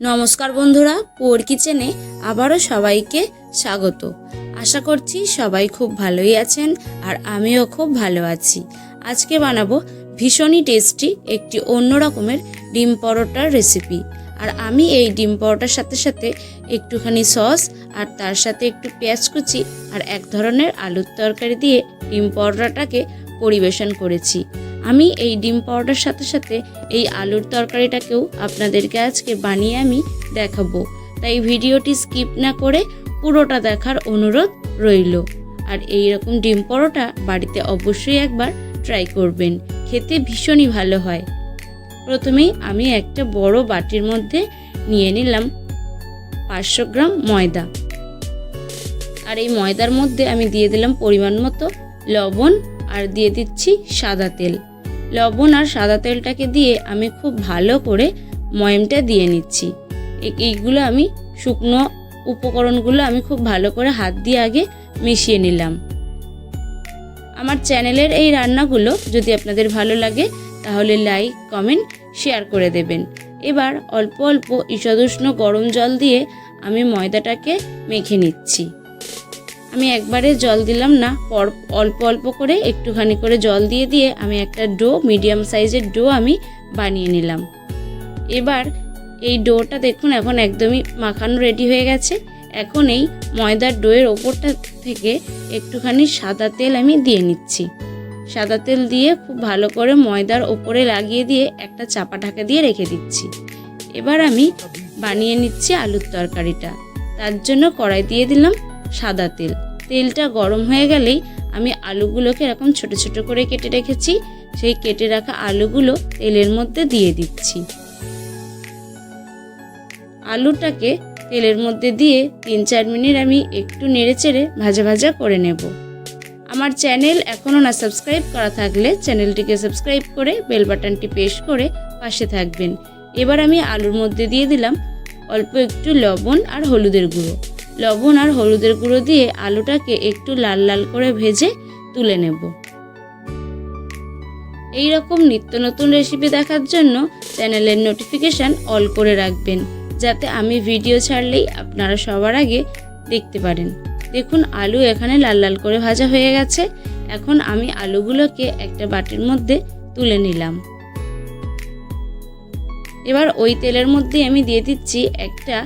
নমস্কার বন্ধুরা পুয়ার কিচেনে আবারও সবাইকে স্বাগত। আশা করছি সবাই খুব ভালোই আছেন আর আমিও খুব ভালো আছি। আজকে বানাবো ভীষণই টেস্টি একটি অন্য রকমের ডিম পরোটার রেসিপি। আর আমি এই ডিম পরোটার সাথে সাথে একটুখানি সস আর তার সাথে একটু পেঁয়াজ কুচি আর এক ধরনের আলুর তরকারি দিয়ে ডিম পরোটাটাকে পরিবেশন করেছি। আমি এই ডিম পরোটার সাথে সাথে এই আলুর তরকারিটাকেও আপনাদেরকে আজকে বানিয়ে আমি দেখাবো। তাই ভিডিওটি স্কিপ না করে পুরোটা দেখার অনুরোধ রইল। আর এই রকম ডিম পরোটা বাড়িতে অবশ্যই একবার ট্রাই করবেন, খেতে ভীষণই ভালো হয়। প্রথমেই আমি একটা বড় বাটির মধ্যে নিয়ে নিলাম পাঁচশো গ্রাম ময়দা। আর এই ময়দার মধ্যে আমি দিয়ে দিলাম পরিমাণ মতো লবণ আর দিয়ে দিচ্ছি সাদা তেল। লবণ আর সাদা তেলটাকে দিয়ে আমি খুব ভালো করে ময়মটা দিয়ে নিচ্ছি। এইগুলো আমি শুকনো উপকরণগুলো আমি খুব ভালো করে হাত দিয়ে আগে মিশিয়ে নিলাম। আমার চ্যানেলের এই রান্নাগুলো যদি আপনাদের ভালো লাগে, তাহলে লাইক, কমেন্ট, শেয়ার করে দেবেন। এবার অল্প অল্প ঈষদুষ্ণ গরম জল দিয়ে আমি ময়দাটাকে মেখে নিচ্ছি। আমি একবারে জল দিলাম না, পর, অল্প অল্প করে একটুখানি করে জল দিয়ে দিয়ে আমি একটা ডো, মিডিয়াম সাইজের ডো আমি বানিয়ে নিলাম। এবার এই ডোটা দেখুন, এখন একদমই মাখানো রেডি হয়ে গেছে। এখন এই ময়দার ডোয়ের ওপরটা থেকে একটুখানি সাদা তেল আমি দিয়ে নিচ্ছি। সাদা তেল দিয়ে খুব ভালো করে ময়দার ওপরে লাগিয়ে দিয়ে একটা চাপা ঢাকা দিয়ে রেখে দিচ্ছি। এবার আমি বানিয়ে নিচ্ছি আলুর তরকারিটা। তার জন্য কড়াই দিয়ে দিলাম সাদা তেল। তেলটা গরম হয়ে গেলেই আমি আলুগুলোকে এরকম ছোট ছোট করে কেটে রেখেছি। সেই কেটে রাখা আলুগুলো তেলের মধ্যে দিয়ে দিচ্ছি। আলুটাকে তেলের মধ্যে দিয়ে তিন চার মিনিট আমি একটু নেড়ে চেড়ে ভাজা ভাজা করে নেব। আমার চ্যানেল এখনও না সাবস্ক্রাইব করা থাকলে চ্যানেলটিকে সাবস্ক্রাইব করে বেল বাটনটি প্রেস করে পাশে থাকবেন। এবার আমি আলুর মধ্যে দিয়ে দিলাম অল্প একটু লবণ আর হলুদের গুঁড়ো। লবণ আর হলুদের গুঁড়ো দিয়ে আলুটাকে একটু লাল লাল করে ভেজে তুলে নেব। এই রকম নিত্য নতুন রেসিপি দেখার জন্য চ্যানেলের নোটিফিকেশান অল করে রাখবেন, যাতে আমি ভিডিও ছাড়লেই আপনারা সবার আগে দেখতে পারেন। দেখুন, আলু এখানে লাল লাল করে ভাজা হয়ে গেছে। এখন আমি আলুগুলোকে একটা বাটির মধ্যে তুলে নিলাম। এবার ওই তেলের মধ্যে আমি দিয়ে দিচ্ছি একটা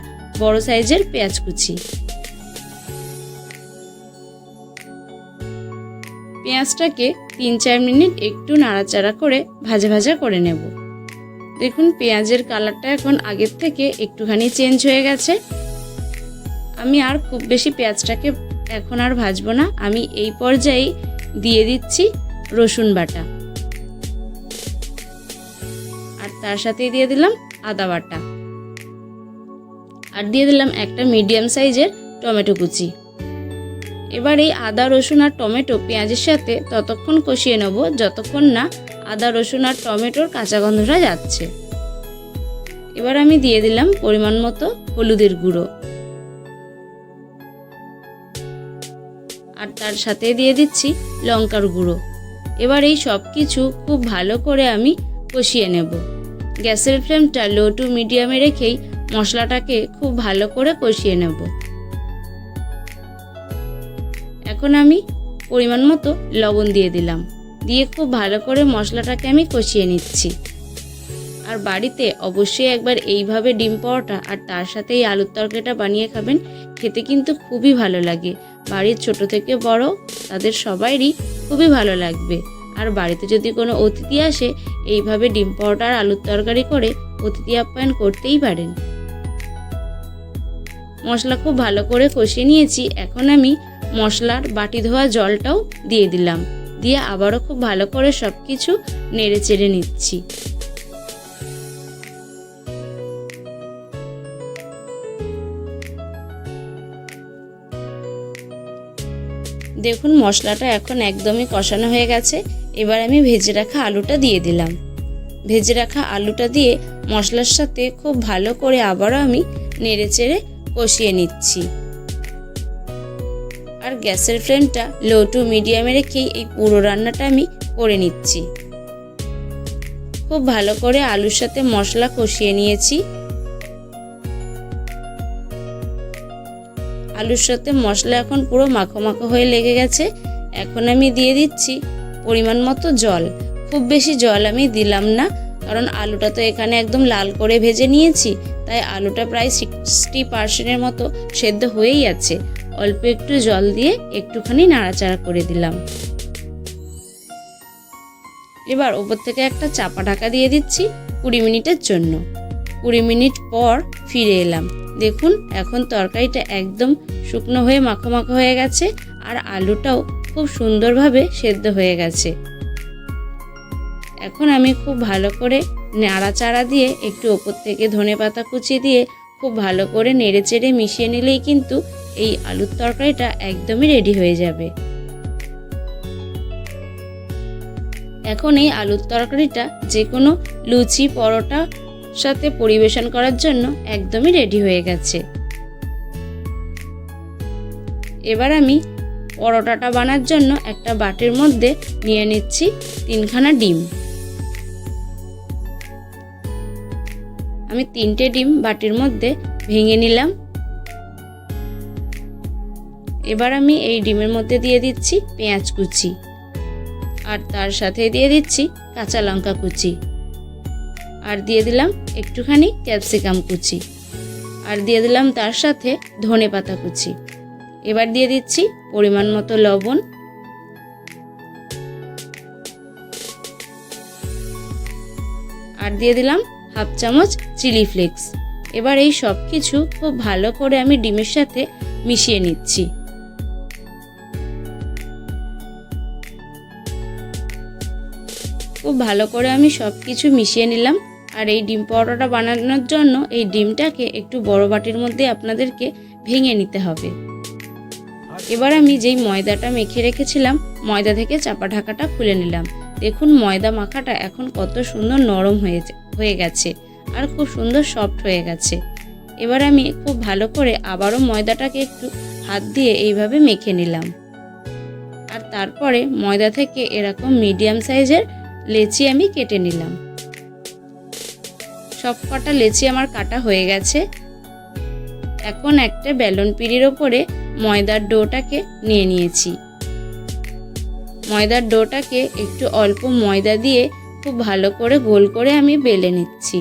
বড় সাইজের পেঁয়াজ কুচি। পেঁয়াজটাকে তিন চার মিনিট একটু নাড়াচাড়া করে ভাজা ভাজা করে নেব। দেখুন, পেঁয়াজের কালারটা এখন আগের থেকে একটুখানি চেঞ্জ হয়ে গেছে। আমি আর খুব বেশি পেঁয়াজটাকে এখন আর ভাজবো না। আমি এই পর্যায়েই দিয়ে দিচ্ছি রসুন বাটা। আর তার সাথেই দিয়ে দিলাম আদা বাটা। আর দিয়ে দিলাম একটা মিডিয়াম সাইজের টমেটো কুচি। এবার এই আদা, রসুন আর টমেটো পেঁয়াজের সাথে ততক্ষণ কষিয়ে নেব, যতক্ষণ না আদা, রসুন আর টমেটোর কাঁচা গন্ধটা যাচ্ছে। এবার আমি দিয়ে দিলাম পরিমাণ মতো হলুদের গুঁড়ো। আর তার সাথে দিয়ে দিচ্ছি লঙ্কার গুঁড়ো। এবার এই সব কিছু খুব ভালো করে আমি কষিয়ে নেব। গ্যাসের ফ্লেমটা লো টু মিডিয়ামে রেখেই মশলাটাকে খুব ভালো করে কষিয়ে নেব। এখন আমি পরিমাণ মতো লবণ দিয়ে দিলাম। দিয়ে খুব ভালো করে মশলাটাকে আমি কষিয়ে নিচ্ছি। আর বাড়িতে অবশ্যই একবার এইভাবে ডিম পরোটা আর তার সাথে এই আলুর তরকারিটা বানিয়ে খাবেন, খেতে কিন্তু খুবই ভালো লাগে। বাড়ির ছোট থেকে বড় তাদের সবাইরই খুবই ভালো লাগবে। আর বাড়িতে যদি কোনো অতিথি আসে, এইভাবে ডিম পরোটা আর আলুর তরকারি করে অতিথি আপ্যায়ন করতেই পারেন। মশলা খুব ভালো করে কষিয়ে নিয়েছি। এখন আমি মশলার বাটি ধোয়া জলটাও দিয়ে দিলাম। দিয়ে আবারও খুব ভালো করে সব কিছু নেড়ে চেড়ে নিচ্ছি। দেখুন, মশলাটা এখন একদমই কষানো হয়ে গেছে। এবার আমি ভেজে রাখা আলুটা দিয়ে দিলাম। ভেজে রাখা আলুটা দিয়ে মশলার সাথে খুব ভালো করে আবারও আমি নেড়ে চেড়ে কষিয়ে নিচ্ছি। গ্যাসের ফ্লেমটা লো টু মিডিয়ামে রেখেই এই পুরো রান্নাটা আমি করে নিচ্ছি। খুব ভালো করে আলুর সাথে মশলা কষিয়ে নিয়েছি। আলুর সাথে মশলা এখন পুরো মাখো মাখো হয়ে লেগে গেছে। এখন আমি দিয়ে দিচ্ছি পরিমাণ মতো জল। খুব বেশি জল আমি দিলাম না, কারণ আলুটা তো এখানে একদম লাল করে ভেজে নিয়েছি, তাই আলুটা প্রায় সিক্সটি পার্সেন্টের মতো সেদ্ধ হয়েই আছে। অল্প একটু জল দিয়ে একটুখানি নাড়াচাড়া করে দিলাম। এবার ওপর থেকে একটা চাপা ঢাকা দিয়ে দিচ্ছি কুড়ি মিনিটের জন্য। কুড়ি মিনিট পর ফিরে এলাম। দেখুন, এখন তরকারিটা একদম শুকনো হয়ে মাখো মাখো হয়ে গেছে আর আলুটাও খুব সুন্দরভাবে সেদ্ধ হয়ে গেছে। এখন আমি খুব ভালো করে নাড়াচাড়া দিয়ে একটু ওপর থেকে ধনে পাতা কুচি দিয়ে খুব ভালো করে নেড়ে চেড়ে মিশিয়ে নিলেই কিন্তু এই আলুর তরকারিটা একদমই রেডি হয়ে যাবে। এখন এই আলুর তরকারিটা যে কোনো লুচি, পরোটা সাথে পরিবেশন করার জন্য একদমই রেডি হয়ে গেছে। এবার আমি পরোটাটা বানার জন্য একটা বাটির মধ্যে নিয়ে নিচ্ছি তিনখানা ডিম। আমি তিনটে ডিম বাটির মধ্যে ভেঙে নিলাম। এবার আমি এই ডিমের মধ্যে দিয়ে দিচ্ছি পেঁয়াজ কুচি। আর তার সাথে দিয়ে দিচ্ছি কাঁচা লঙ্কা কুচি। আর দিয়ে দিলাম একটুখানি ক্যাপসিকাম কুচি। আর দিয়ে দিলাম তার সাথে ধনে পাতা কুচি। এবার দিয়ে দিচ্ছি পরিমাণ মতো লবণ। আর দিয়ে দিলাম হাফ চামচ চিলি ফ্লেক্স। এবার এই সব কিছু খুব ভালো করে আমি ডিমের সাথে মিশিয়ে নিচ্ছি। খুব ভালো করে আমি সব কিছু মিশিয়ে নিলাম। আর এই ডিম পরোটাটা বানানোর জন্য এই ডিমটাকে একটু বড় বাটির মধ্যে আপনাদেরকে ভেঙে নিতে হবে। এবার আমি যেই ময়দাটা মেখে রেখেছিলাম, ময়দা থেকে চাপা ঢাকাটা খুলে নিলাম। দেখুন, ময়দা মাখাটা এখন কত সুন্দর নরম হয়েছে হয়ে গেছে আর খুব সুন্দর সফট হয়ে গেছে। এবার আমি খুব ভালো করে আবারও ময়দাটাকে একটু হাত দিয়ে এইভাবে মেখে নিলাম। আর তারপরে ময়দা থেকে এরকম মিডিয়াম সাইজের লেচি আমি কেটে নিলাম। সব কটা লেচি আমার কাটা হয়ে গেছে। এখন একটা বেলন পিড়ির ওপরে ময়দার ডোটাকে নিয়ে নিয়েছি। ময়দার ডোটাকে একটু অল্প ময়দা দিয়ে খুব ভালো করে গোল করে আমি বেলে নিচ্ছি।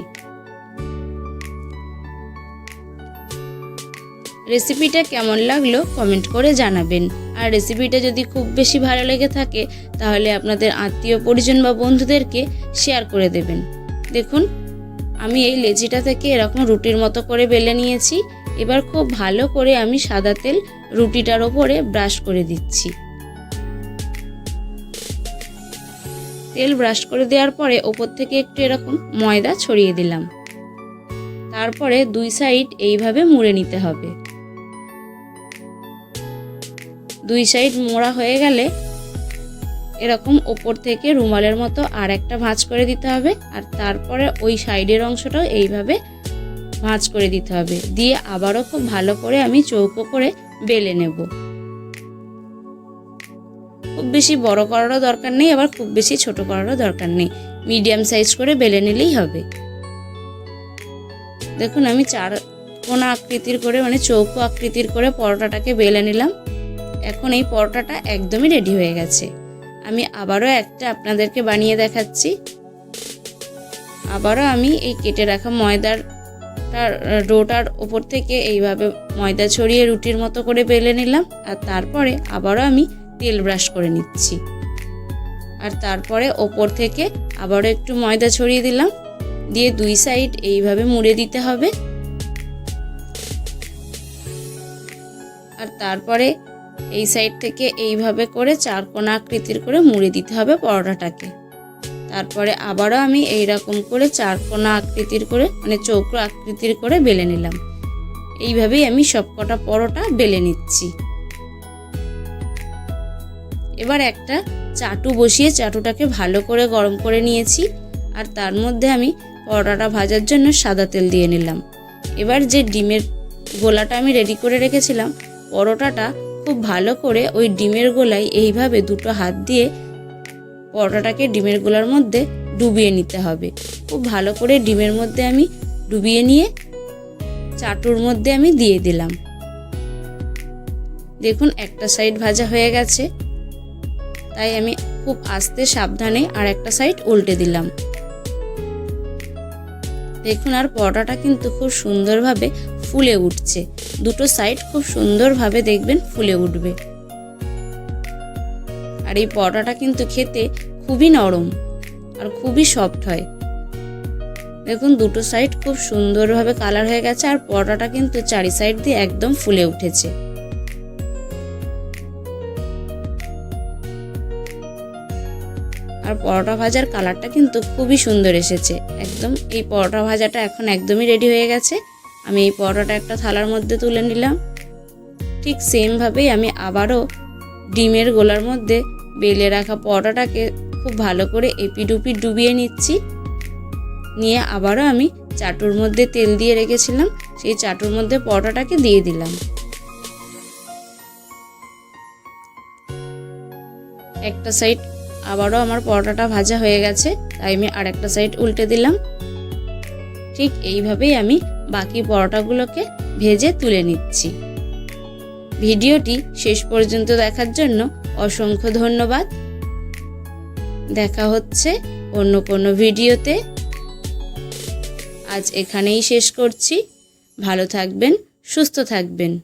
রেসিপিটা কেমন লাগল কমেন্ট করে জানাবেন। আর রেসিপিটা যদি খুব বেশি ভালো লেগে থাকে, তাহলে আপনাদের আত্মীয় পরিজন বা বন্ধুদেরকে শেয়ার করে দেবেন। দেখুন, আমি এই লেচিটা থেকে এরকম রুটির মতো করে বেলে নিয়েছি। এবার খুব ভালো করে আমি সাদা তেল রুটিটার ওপরে ব্রাশ করে দিচ্ছি। তেল ব্রাশ করে দেওয়ার পরে ওপর থেকে একটু এরকম ময়দা ছড়িয়ে দিলাম। তারপরে দুই সাইড এইভাবে মুড়ে নিতে হবে। দুই সাইড মোড়া হয়ে গেলে এরকম ওপর থেকে রুমালের মতো আর একটা ভাঁজ করে দিতে হবে আর তারপরে ওই সাইডের অংশটাও এইভাবে ভাঁজ করে দিতে হবে। দিয়ে আবারও খুব ভালো করে আমি চৌকো করে বেলে নেব। খুব বেশি বড় করারও দরকার নেই, আবার খুব বেশি ছোট করারও দরকার নেই। মিডিয়াম সাইজ করে বেলে নিলেই হবে। দেখুন আমি চার কোনা আকৃতির করে মানে চৌকো আকৃতির করে পরোটাটাকে বেলে নিলাম। এখন এই পরোটাটা একদমই রেডি হয়ে গেছে। আমি আবারও একটা আপনাদেরকে বানিয়ে দেখাচ্ছি। আবারও আমি এই কেটে রাখা ময়দার ডোটার ওপর থেকে এইভাবে ময়দা ছড়িয়ে রুটির মতো করে বেলে নিলাম। আর তারপরে আবারও আমি তেল ব্রাশ করে নিচ্ছি। আর তারপরে ওপর থেকে আবারও একটু ময়দা ছড়িয়ে দিলাম। দিয়ে দুই সাইড এইভাবে মুড়ে দিতে হবে। আর তারপরে এই সাইড থেকে এইভাবে করে চার কোনা আকৃতির করে মুড়ে দিতে হবে পরোটাটাকে। তারপরে আবারও আমি এই রকম করে চার কোনা আকৃতির করে মানে চৌকো আকৃতির করে বেলে নিলাম। এইভাবেই আমি সবকটা পরোটা বেলে নিচ্ছি। এবার একটা চাটু বসিয়ে চাটুটাকে ভালো করে গরম করে নিয়েছি, আর তার মধ্যে আমি পরোটাটা ভাজার জন্য সাদা তেল দিয়ে নিলাম। এবার যে ডিমের গোলাটা আমি রেডি করে রেখেছিলাম, পরোটাটা খুব ভালো করে ওই ডিমের গোলায় এইভাবে দুটো হাত দিয়ে পরোটাটাকে ডিমের গোলার মধ্যে ডুবিয়ে নিতে হবে। খুব ভালো করে ডিমের মধ্যে আমি ডুবিয়ে নিয়ে চাটুর মধ্যে আমি দিয়ে দিলাম। দেখুন একটা সাইড ভাজা হয়ে গেছে। তাই আমি খুব আস্তে সাবধানে আর একটা সাইড উল্টে দিলাম। দেখুন আর পরোটাটা কিন্তু খুব সুন্দরভাবে ফুলে উঠছে। দুটো সাইড খুব সুন্দরভাবে দেখবেন ফুলে উঠবে। আর এই পরোটাটা কিন্তু খেতে খুবই নরম আর খুবই সফট হয়। দেখুন, দুটো সাইড খুব সুন্দরভাবে কালার হয়ে গেছে আর পরোটাটা কিন্তু চারি সাইড দিয়ে একদম ফুলে উঠেছে। আর পরোটা ভাজার কালারটা কিন্তু খুবই সুন্দর এসেছে। একদম, এই পরোটা ভাজাটা এখন একদমই রেডি হয়ে গেছে। আমি এই পরোটাটা একটা থালার মধ্যে তুলে নিলাম। ঠিক সেমভাবেই আমি আবারও ডিমের গোলার মধ্যে বেলে রাখা পরোটাটাকে খুব ভালো করে এপিডুপি ডুবিয়ে নিচ্ছি। নিয়ে আবারও আমি চাটুর মধ্যে তেল দিয়ে রেখেছিলাম, সেই চাটুর মধ্যে পরোটাটাকে দিয়ে দিলাম। একটা সাইড আবারও আমার পরোটাটা ভাজা হয়ে গেছে, তাই আমি আর একটা সাইড উল্টে দিলাম। ঠিক এইভাবেই আমি বাকি পরোটাগুলোকে ভেজে তুলে নিচ্ছি। ভিডিওটি শেষ পর্যন্ত দেখার জন্য অসংখ্য ধন্যবাদ। দেখা হচ্ছে অন্য কোনো ভিডিওতে। আজ এখানেই শেষ করছি। ভালো থাকবেন, সুস্থ থাকবেন।